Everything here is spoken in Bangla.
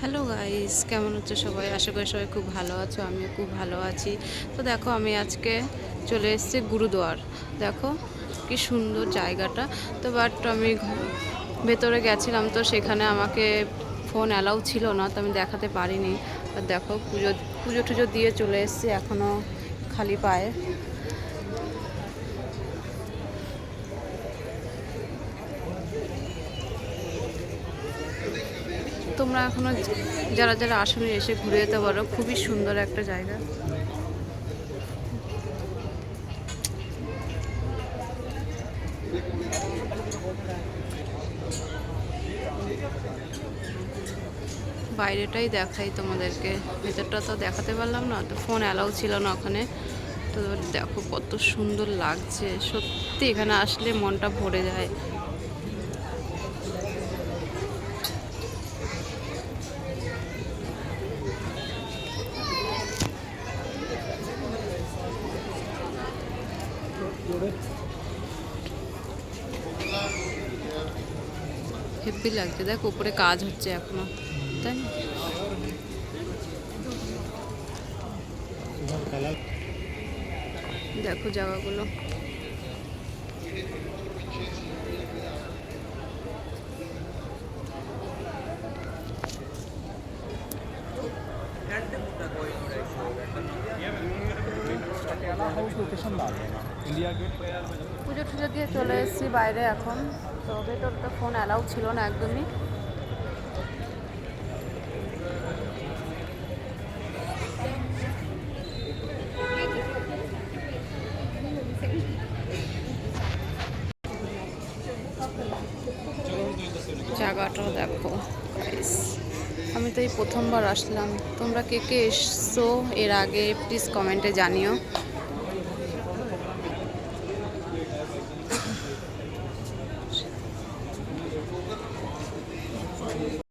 হ্যালো গাইস কেমন হচ্ছে সবাই? আশা করি সবাই খুব ভালো আছো, আমিও খুব ভালো আছি। তো দেখো, আমি আজকে চলে এসেছি গুরুদুয়ার। দেখো, কি সুন্দর জায়গাটা। তো বাট আমি ভেতরে গেছিলাম, তো সেখানে আমাকে ফোন অ্যালাউ ছিল না, তো আমি দেখাতে পারিনি। আর দেখো, পুজো পুজো টুজো দিয়ে চলে এসেছি এখনও খালি পায়ে। তোমরা এখনও যারা যারা আসনে এসে ঘুরে যেতে পারো। খুবই সুন্দর একটা জায়গা। বাইরেটাই দেখাই তোমাদেরকে। ভেতরটা তো দেখাতে পারলাম না, তো ফোন অ্যালাউ ছিল না ওখানে। তো দেখো কত সুন্দর লাগছে। সত্যি এখানে আসলে মনটা ভরে যায়। হেব্বি লাগছে। দেখ উপরে কাজ হচ্ছে এখনও তাই না? দেখো জায়গাগুলো। পুজো টুজো দিয়ে চলে এসেছি বাইরে এখন। তো ভেতর তো ফোন অ্যালাউ ছিল না একদমই। জায়গাটাও দেখো আমি তো এই প্রথমবার আসলাম। তোমরা কে কে এসছো এর আগে প্লিজ কমেন্টে জানিও।